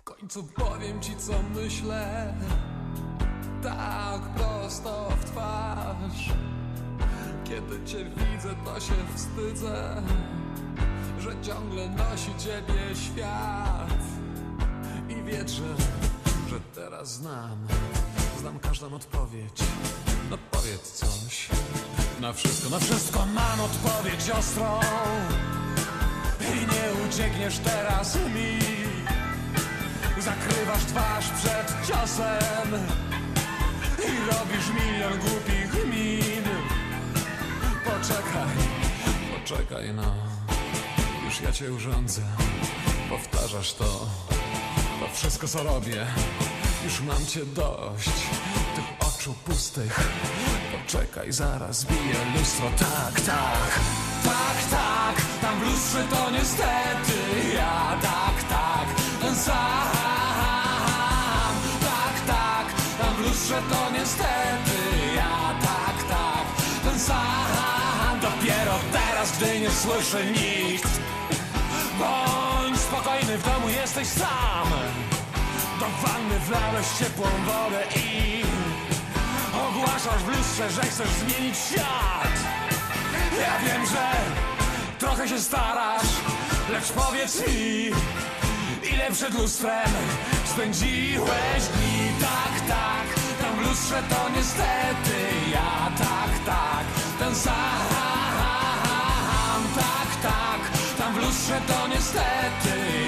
W końcu powiem ci co myślę. Tak prosto w twarz. Kiedy cię widzę to się wstydzę Że ciągle nosi ciebie świat. I wierzę, że teraz znam Znam każdą odpowiedź. No powiedz coś. Na wszystko, na wszystko mam odpowiedź ostrą. I nie uciekniesz teraz mi Zakrywasz twarz przed ciosem I robisz milion głupich min. Poczekaj, poczekaj no. Już ja cię urządzę. Powtarzasz to. To wszystko co robię. Już mam cię dość Tych oczu pustych. Poczekaj, zaraz bije lustro. Tak, tak, tak, tak. Tam w lustrze to niestety. Ja, tak, tak. Ten sam Lustrze to niestety Ja, tak, tak. Ten sam Dopiero teraz, gdy nie słyszy nikt. Bądź spokojny, w domu jesteś sam. Do wanny wlałeś ciepłą wodę i Ogłaszasz w lustrze, że chcesz zmienić świat. Ja wiem, że trochę się starasz Lecz powiedz mi Ile przed lustrem spędziłeś dni Tak, to niestety Ja, tak, tak, ten sam Tak, tak, tam w lustrze to niestety